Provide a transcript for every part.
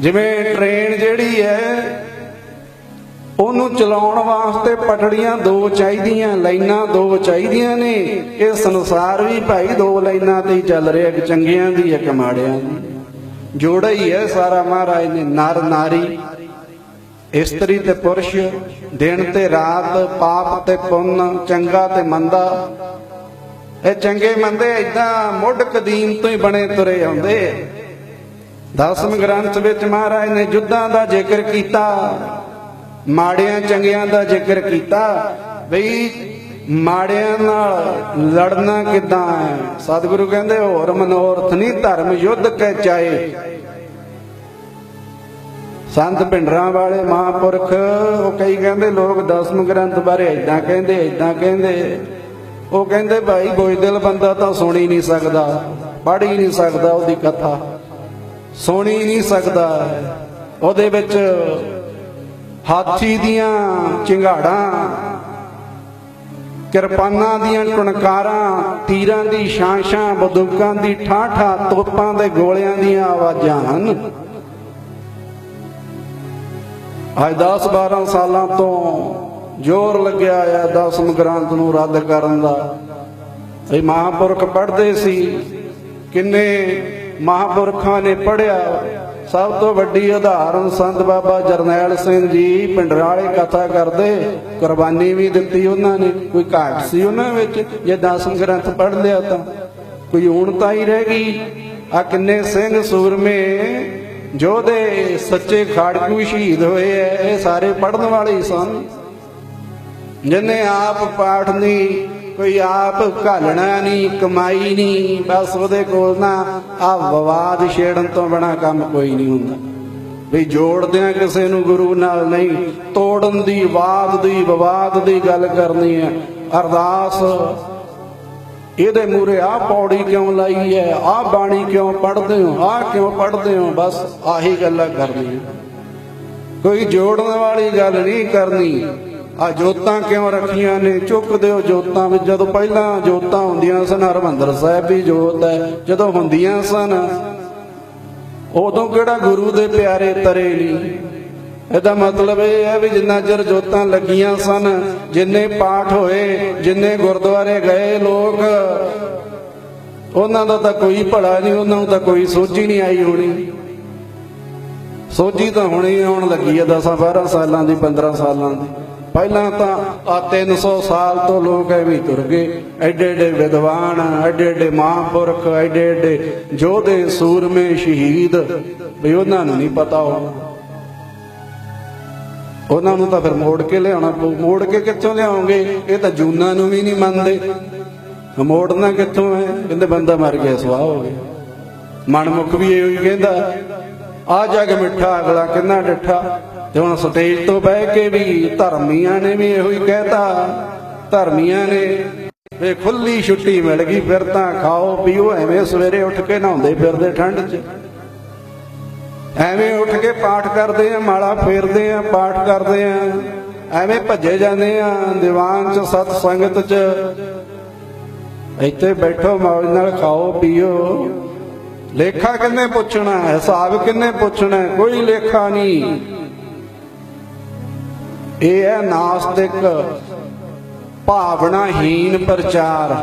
ਜਿਵੇਂ ਟ੍ਰੇਨ ਜਿਹੜੀ ਹੈ ਉਹਨੂੰ ਚਲਾਉਣ ਵਾਸਤੇ ਪਟੜੀਆਂ ਦੋ ਚਾਹੀਦੀਆਂ, ਲਾਈਨਾਂ ਦੋ ਚਾਹੀਦੀਆਂ ਨੇ। ਇਹ ਸੰਸਾਰ ਵੀ ਭਾਈ ਦੋ ਲਾਈਨਾਂ ਤੇ ਹੀ ਚੱਲ ਰਿਹਾ, ਇੱਕ ਚੰਗਿਆਂ ਦੀ, ਇੱਕ ਮਾੜਿਆਂ ਦੀ। ਜੋੜਾ ਹੀ ਹੈ ਸਾਰਾ ਮਹਾਰਾਜ ਨੇ, ਨਰ, ਨਾਰੀ। ਇਸਤਰੀ ਤੇ ਪੁਰਸ਼, ਦਿਨ ਤੇ ਰਾਤ, ਪਾਪ ਤੇ ਪੁੰਨ, ਚੰਗਾ ਤੇ ਮੰਦਾ। ਇਹ ਚੰਗੇ ਮੰਦੇ ਇਦਾਂ ਮੁੱਢ ਕਦੀਮ ਤੋਂ ਹੀ ਬਣੇ ਤੁਰੇ ਆਉਂਦੇ। ਦਸਮ ਗ੍ਰੰਥ ਵਿੱਚ ਮਹਾਰਾਜ ਨੇ ਯੁੱਧਾਂ ਦਾ ਜ਼ਿਕਰ ਕੀਤਾ, ਮਾੜਿਆਂ ਚੰਗਿਆਂ ਦਾ ਜ਼ਿਕਰ ਕੀਤਾ, ਬਈ ਮਾੜਿਆਂ ਨਾਲ ਲੜਨਾ ਕਿਦਾਂ ਹੈ? ਸਤਿਗੁਰੂ ਕਹਿੰਦੇ, ਹੋਰ ਮਨੋਰਥ ਨਹੀਂ, ਧਰਮ ਯੁੱਧ ਕਹਿ ਚਾਏ ਸੰਤ ਪਿੰਡਰਾਂ ਵਾਲੇ ਮਹਾਂਪੁਰਖ, ਉਹ ਕਈ ਕਹਿੰਦੇ, ਲੋਕ ਦਸਮ ਗ੍ਰੰਥ ਬਾਰੇ ਇਦਾਂ ਕਹਿੰਦੇ ਇਦਾਂ ਕਹਿੰਦੇ। ਉਹ ਕਹਿੰਦੇ, ਭਾਈ ਬੋਝਦਿਲ ਬੰਦਾ ਤਾਂ ਸੁਣ ਹੀ ਨਹੀਂ ਸਕਦਾ, ਪੜ੍ਹ ਹੀ ਨਹੀਂ ਸਕਦਾ ਉਹਦੀ ਕਥਾ। ਸੁਣ ਨਹੀਂ ਸਕਦਾ। ਉਹਦੇ ਵਿੱਚ ਹਾਥੀ ਦੀਆਂ ਚਿੰਗਾੜਾਂ ਕਿਰਪਾਨਾਂ ਦੀਆਂ ਟੁਣਕਾਰਾਂ ਤੀਰਾਂ ਦੀ ਸ਼ਾਂਸ਼ਾਂ ਬੰਦੂਕਾਂ ਦੀ ਠਾਠਾ, ਤੋਪਾਂ ਦੇ ਗੋਲਿਆਂ ਦੀਆਂ ਆਵਾਜ਼ਾਂ ਹਨ। ਅੱਜ 10 12 ਸਾਲਾਂ ਤੋਂ ਜ਼ੋਰ ਲੱਗਿਆ ਆ ਦਸਮ ਗ੍ਰੰਥ ਨੂੰ ਰੱਦ ਕਰਨ ਦਾ। ਇਹ ਮਹਾਂਪੁਰਖ ਪੜ੍ਹਦੇ ਸੀ, ਕਿੰਨੇ ਮਹਾਂਪੁਰਖਾਂ ਨੇ ਪੜ੍ਹਿਆ। ਸਭ ਤੋਂ ਵੱਡੀ ਉਦਾਹਰਨ ਸੰਤ ਬਾਬਾ ਜਰਨੈਲ ਸਿੰਘ ਜੀ ਪਿੰਡਰਾਲੇ ਕਥਾ ਕਰਦੇ। ਕੁਰਬਾਨੀ ਵੀ ਦਿੱਤੀ ਉਹਨਾਂ ਨੇ। ਕੋਈ ਘਾਟ ਸੀ ਉਹਨਾਂ ਵਿੱਚ? ਜੇ ਦਸਮ ਗ੍ਰੰਥ ਪੜ੍ਹ ਲਿਆ ਤਾਂ। ਕੋਈ ਊਣਤਾ ਹੀ ਰਹਿ ਗਈ? ਆ ਕਿੰਨੇ ਸਿੰਘ ਸੂਰਮੇ। ਜੋਧੇ ਸੱਚੇ ਖਾੜਕੂ ਸ਼ਹੀਦ ਹੋਏ ਐ, ਇਹ ਸਾਰੇ ਪੜਨ ਵਾਲੇ ਹੀ ਸਨ। ਜਿਨੇ ਆਪ ਪਾਠ ਨਹੀਂ ਕੋਈ ਆਪ ਘਾਲਣਾ ਨਹੀਂ, ਕਮਾਈ ਨਹੀਂ, ਬਸ ਉਹਦੇ ਕੋਲ ਨਾ ਆ ਵਿਵਾਦ ਛੇੜਨ ਤੋਂ ਬਣਾ ਕੰਮ ਕੋਈ ਨਹੀਂ ਹੁੰਦਾ। ਵੀ ਜੋੜਦਿਆਂ ਕਿਸੇ ਨੂੰ ਗੁਰੂ ਨਾਲ ਨਹੀਂ, ਤੋੜਨ ਦੀ ਬਾਤ ਦੀ, ਵਿਵਾਦ ਦੀ ਗੱਲ ਕਰਨੀ ਹੈ ਅਰਦਾਸ, ਇਹਦੇ ਮੂਰੇ ਆ ਪੌੜੀ ਕਿਉਂ ਲਾਈ ਹੈ ਆ ਬਾਣੀ ਕਿਉਂ ਪੜ੍ਹਦੇ ਹੋ ਆ ਕਿਉਂ ਪੜ੍ਹਦੇ ਹੋ, ਬਸ ਆਹੀ ਗੱਲਾਂ ਕਰਨੀਆਂ। ਕੋਈ ਜੋੜਨ ਵਾਲੀ ਗੱਲ ਨਹੀਂ ਕਰਨੀ। ਆ ਜੋਤਾਂ ਕਿਉਂ ਰੱਖੀਆਂ ਨੇ? ਚੁੱਕ ਦਿਓ ਜੋਤਾਂ ਵਿੱਚ। ਜਦੋਂ ਪਹਿਲਾਂ ਜੋਤਾਂ ਹੁੰਦੀਆਂ ਸਨ, ਹਰਮੰਦਰ ਸਾਹਿਬ ਦੀ ਜੋਤ ਹੈ। ਜਦੋਂ ਹੁੰਦੀਆਂ ਸਨ, ਉਦੋਂ ਕਿਹੜਾ ਗੁਰੂ ਦੇ ਪਿਆਰੇ ਤਰੇ ਨਹੀਂ? ਇਹਦਾ ਮਤਲਬ ਇਹ ਹੈ ਵੀ ਜਿੰਨਾ ਚਿਰ ਜੋਤਾਂ ਲੱਗੀਆਂ ਸਨ, ਜਿੰਨੇ ਪਾਠ ਹੋਏ, ਜਿੰਨੇ ਗੁਰਦੁਆਰੇ ਗਏ ਲੋਕ, ਉਹਨਾਂ ਦਾ ਤਾਂ ਕੋਈ ਭਲਾ ਨਹੀਂ, ਉਹਨਾਂ ਨੂੰ ਤਾਂ ਕੋਈ ਸੋਝੀ ਨਹੀਂ ਆਈ ਹੋਣੀ। ਸੋਝੀ ਤਾਂ ਹੁਣੇ ਆਉਣ ਲੱਗੀ ਹੈ 10 12 ਸਾਲਾਂ ਦੀ 15 ਸਾਲਾਂ ਦੀ। ਪਹਿਲਾਂ ਤਾਂ ਆ 300 ਸਾਲ ਤੋਂ ਲੋਕ ਐਵੇਂ ਹੀ ਤੁਰ ਗਏ। ਐਡੇ ਐਡੇ ਵਿਦਵਾਨ, ਐਡੇ ਐਡੇ ਮਹਾਂਪੁਰਖ, ਐਡੇ ਐਡੇ ਯੋਧੇ, ਸੂਰਮੇ, ਸ਼ਹੀਦ, ਵੀ ਉਹਨਾਂ ਨੂੰ ਨਹੀਂ ਪਤਾ ਹੋਣਾ। ਉਹਨਾਂ ਨੂੰ ਤਾਂ ਫਿਰ ਮੋੜ ਕੇ ਲਿਆਉਣਾ ਪਊ। ਮੋੜ ਕੇ ਕਿੱਥੋਂ ਲਿਆਉਂਗੇ? ਇਹ ਤਾਂ ਜੂਨਾ ਨੂੰ ਵੀ ਨਹੀਂ ਮੰਨਦੇ। ਮੋੜਨਾ ਕਿੱਥੋਂ ਹੈ? ਕਹਿੰਦੇ ਬੰਦਾ ਮਰ ਗਿਆ ਸਵਾਹ ਹੋ ਗਿਆ। ਮਨਮੁਖ ਵੀ ਇਹੋ ਹੀ ਕਹਿੰਦਾ, ਆ ਜਗ ਮਿੱਠਾ ਅਗਲਾ ਕਿੰਨਾ ਡਿੱਠਾ? ਤੇ ਹੁਣ ਸਟੇਜ ਤੋਂ ਬਹਿ ਕੇ ਵੀ ਧਰਮੀਆਂ ਨੇ ਵੀ ਇਹੋ ਹੀ ਕਹਿਤਾ। ਧਰਮੀਆਂ ਨੇ ਵੇ ਖੁੱਲੀ ਛੁੱਟੀ ਮਿਲ ਗਈ, ਫਿਰ ਤਾਂ ਖਾਓ ਪੀਓ, ਐਵੇਂ ਸਵੇਰੇ ਉੱਠ ਕੇ ਨਹਾਉਂਦੇ ਫਿਰਦੇ ਠੰਡ 'ਚ। ਐਵੇਂ ਉੱਠ ਕੇ ਪਾਠ ਕਰਦੇ ਆ, ਮਾਲਾ ਫੇਰਦੇ ਆ, ਪਾਠ ਕਰਦੇ ਆ, ਐਵੇਂ ਭੱਜੇ ਜਾਂਦੇ ਆ ਦੀਵਾਨ 'ਚ, ਸਤ ਸੰਗਤ 'ਚ। ਇੱਥੇ ਬੈਠੋ, ਮੌਜ ਨਾਲ ਖਾਓ, ਪੀਓ। ਲੇਖਾ ਕਿੰਨੇ ਪੁੱਛਣਾ, ਹਿਸਾਬ ਕਿੰਨੇ ਪੁੱਛਣਾ, ਕੋਈ ਲੇਖਾ ਨਹੀਂ। ਇਹ ਹੈ ਨਾਸਤਿਕ ਭਾਵਨਾਹੀਨ ਪ੍ਰਚਾਰ,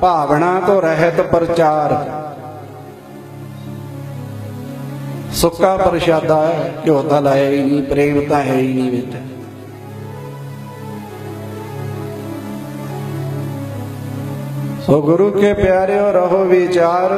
ਭਾਵਨਾ ਤੋਂ ਰਹਿਤ ਪ੍ਰਚਾਰ। ਸੁੱਕਾ ਪ੍ਰਸ਼ਾਦਾ ਘਿਓ ਤਾਂ ਲਾਇਆ ਹੀ ਨਹੀਂ, ਪ੍ਰੇਮ ਤਾਂ ਹੈ ਹੀ ਨਹੀਂ ਵਿੱਚ। ਸੋ ਗੁਰੂ ਕੇ ਪਿਆਰਿਓ, ਰਹੋ ਵਿਚਾਰ।